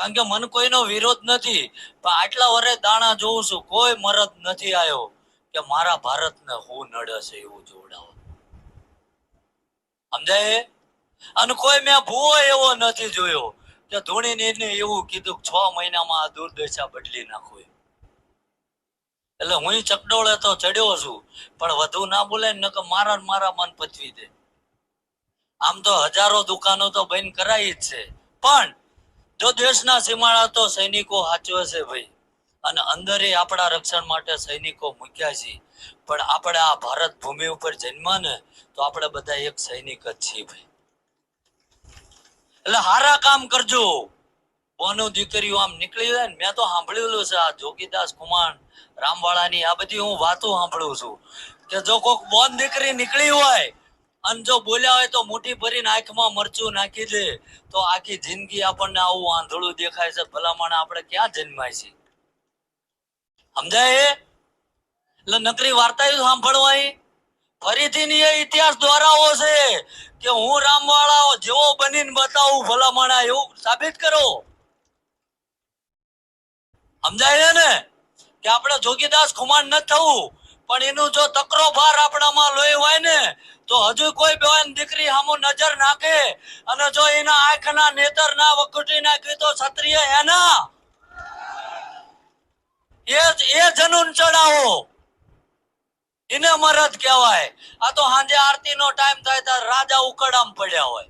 કારણ કે મને કોઈનો વિરોધ નથી. પણ આટલા વર્ષે દાણા જોઉં છું, કોઈ મરદ નથી આવ્યો કે મારા ભારતને હું નડે છે એવું જોડાવો. સમજાય? અને કોઈ મેં ભૂવો એવો નથી જોયો કે ધોનીને એને એવું કીધું છ મહિનામાં આ દુર્દશા બદલી નાખું એટલે હું ચકડોળે તો ચડ્યો છું, પણ વધુ ના બોલાય ને કે મારા મારા મન પચવી દે. આમ તો હજારો દુકાનો તો બંધ કરાઈ જ છે. પણ જો દેશના સીમાડા તો સૈનિકો સાચવે છે ભાઈ. અને અંદર આપણા રક્ષણ માટે સૈનિકો મૂક્યા છે. પણ આપણે આ ભારત ભૂમિ ઉપર જન્મ્યા ને તો આપણે બધા એક સૈનિક જ છીએ ભાઈ. એટલે હારા કામ કરજો. બોનું દીકરીઓ આમ નીકળી જાય ને, મેં તો સાંભળેલું છે આ જોગીદાસ કુમાર, રામવાળાની આ બધી હું વાતો સાંભળું છું. કે જો કોઈક બોન દીકરી નીકળી હોય અને જો બોલ્યા હોય તો મોટી ભરીને આંખમાં મરચું નાખી દે. તો આખી જિંદગી આપણને આવું આંધળું દેખાય છે. ભલામણ આપણે ક્યાં જન્માય છે? સમજાય? એટલે નકરી વાર્તા સાંભળવાય ફરીથી ની એ ઇતિહાસ દ્વારાઓ છે કે હું રામવાળા જેવો બનીને બતાવું ભલામણા એવું સાબિત કરો. સમજાય ને? કે આપણે જોગીદાસ ખુમાર ન થવું. પણ એનું જો તકરો ભાર આપણામાં લોહી હોય ને, તો હજુ કોઈ બેન દીકરી સામુ નજર નાખે અને જો એના આંખના નેતર ના વખૂટી નાખી તો ક્ષત્રિય એના. એ એ જનુન ચડાવો. એને મરદ કહેવાય. આ તો સાંજે આરતી નો ટાઈમ થાય ત્યારે રાજા ઉકડામ પડ્યા હોય.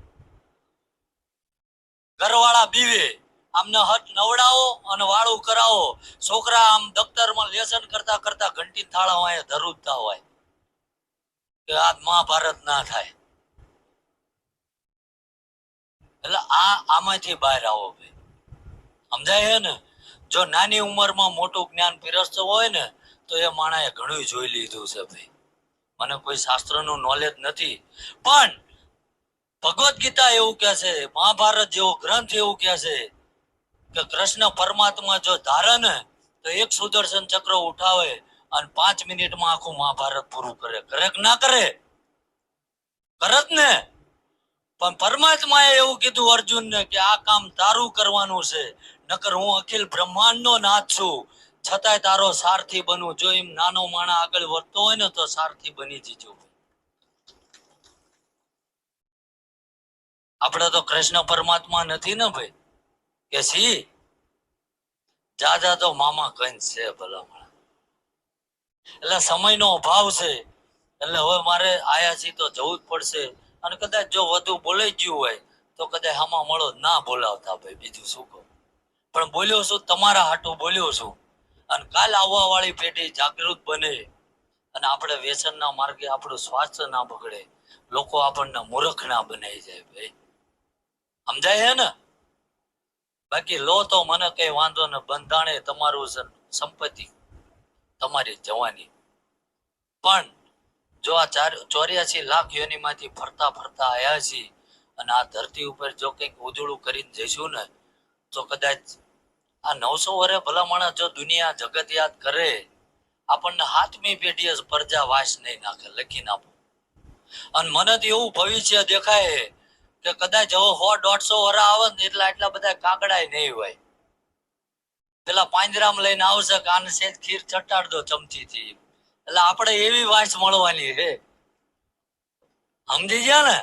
ઘરવાળા બીવે. આમને હટ નવડાવો અને વાળું કરાવો. છોકરા આમ દફતરમાં લેસન કરતા કરતા ઘંટી થાળા હોય ધરુજતા હોય. કે આ મહાભારત ના થાય. એટલે આ આમાંથી બહાર આવો ભાઈ. સમજાય ને? જો નાની ઉંમરમાં મોટું જ્ઞાન પીરસતું હોય ને, તો એ માણાએ ઘણું જોઈ લીધું છે ભાઈ. મને કોઈ શાસ્ત્રનું નોલેજ નથી. પણ ભગવદ્ ગીતા એવું કહે છે, મહાભારત જેવો ગ્રંથ એવું કહે છે કે કૃષ્ણ પરમાત્મા જો ધારે ને તો એક સુદર્શન ચક્ર ઉઠાવે અને પાંચ મિનિટમાં આખું મહાભારત પૂરું કરે. કરે કે ના કરે? કરત ને? પણ પરમાત્માએ એવું કીધું અર્જુનને કે આ કામ તારું કરવાનું છે. નકર હું અખિલ બ્રહ્માંડનો નાથ છું. છતાંય તારો સારથી બનવું. જો એમ નાનો માણા આગળ વધતો હોય ને તો સારથી બની જજો. આપણે તો કૃષ્ણ પરમાત્મા નથી ને ભાઈ? કે સી જાજા તો મામા કંસ છે ભલામણ. એટલે સમયનો અભાવ છે. એટલે હવે મારે આયા છી તો જવું જ પડશે. અને કદાચ જો વધુ બોલાઈ ગયું હોય, તો કદાચ આમાં મળો ના બોલાવતા ભાઈ, બીજું શું કહું? પણ બોલ્યો છું, તમારા હાટું બોલ્યો છું. અને કાલ આવવા વાળી પેઢી જાગૃત બને. અને આપણે વ્યસનના માર્ગે આપણું સ્વાસ્થ્ય ના બગડે. લોકો આપણને મૂર્ખ ના બનાવી જાય ભાઈ. સમજાય હે ને? બાકી લો તો મને કઈ વાંધો ને, બંધાણે તમારું સંપત્તિ, તમારી જવાની. પણ જો આ ચાર, ચોર્યાસી લાખ યોનીમાંથી ફરતા ફરતા આવ્યા છીએ અને આ ધરતી ઉપર જો કંઈક ઉજળું કરીને જઈશું ને, તો કદાચ આ નવસો વર્ષે ભલામણા જો દુનિયા જગત યાદ કરે, આપણને હાથમી પેઢીએ પ્રજા વાસ નહીં નાખે લખીને આપો અને મને તો એવું ભવિષ્ય દેખાય કે કદાચ હવે સો દોઢસો વરા આવે ને એટલા એટલા બધા કાગડા નહીં હોય. પેલા પાંજરામ લઈને આવશે કાન સેજ ખીર ચટાડ દો ચમચીથી. એટલે આપણે એવી વાસ મળવાની છે. સમજી ગયા ને?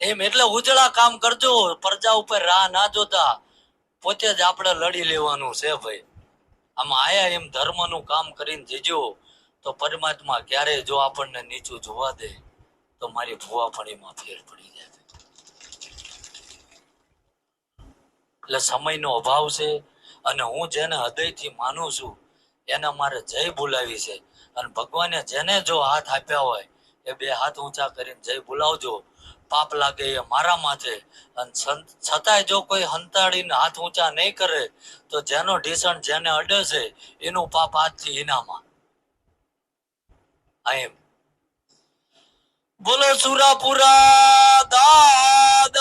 એમ એટલે ઉજળા કામ કરજો, પ્રજા ઉપર રાહ ના જોતા. પોતે જ આપણે લડી લેવાનું છે ભાઈ. આમ આયા એમ ધર્મનું કામ કરીને જજો, તો પરમાત્મા ક્યારે જો આપણને નીચું જોવા દે, તો મારી ભુવાફણીમાં ફેર પડી જાય. એટલે સમયનો અભાવ છે અને હું જેને હૃદયથી માનું છું, એને મારે જય બોલાવી છે. અને ભગવાને જેને જો હાથ આપ્યા હોય, એ બે હાથ ઊંચા કરીને જય બોલાવજો પાપ લાગે એ મારા માથે. અને છતાંય જો કોઈ હંતાડીને હાથ ઊંચા નહીં કરે, તો જેનો ઢીસણ જેને અડે છે, એનું પાપ આજથી એનામાં આ એમ બોલો સુરાપુરા દાદાની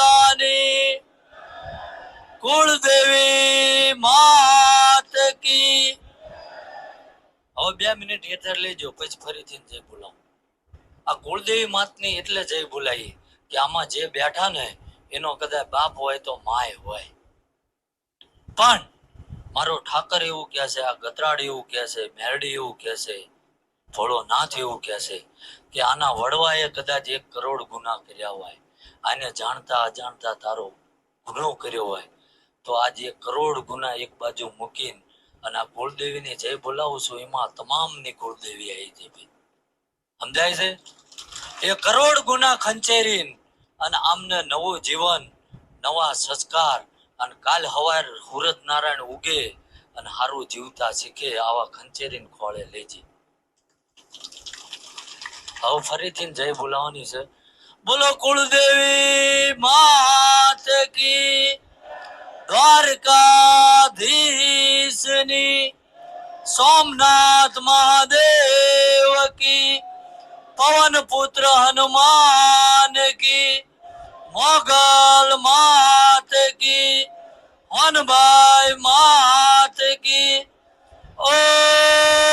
બે મિનિટ હેઠળ લેજો, પછી ફરીથી જય બોલાવું. આ કુળદેવી માતની એટલે જય બોલાવી કે આમાં જે બેઠા ને એનો કદાચ બાપ હોય તો માય હોય. પણ મારો ઠાકર એવું કહે છે, આ ગતરાડ એવું કહે છે, મેરડી એવું કહે છે, ભોળોનાથ એવું કહે છે કે આના વડવાએ કદાચ એક કરોડ ગુના કર્યા હોય, આને જાણતા અજાણતા તારો ગુનો કર્યો હોય, તો આજે કરોડ ગુના એક બાજુ મૂકીને અને આ કુળદેવીને જય બોલાવું છું, એમાં તમામની કુળદેવી આવી છે સમજાય છે? એ કરોડ ગુના ખંચેરીને અને આમને નવું જીવન, નવા સંસ્કાર અને કાલ હવાર હુરત નારાયણ ઉગે અને સારું જીવતા શીખે આવા ખંચેરીને ખોળે લેજી. હવે ફરીથી જય બોલાવાની છે. બોલો કુળદેવી માત કી જનની સોમનાથ મહાદેવ કી, પવન પુત્ર હનુમાન કી, મોગલ માત કી, હનભાઈ માત કી. ઓ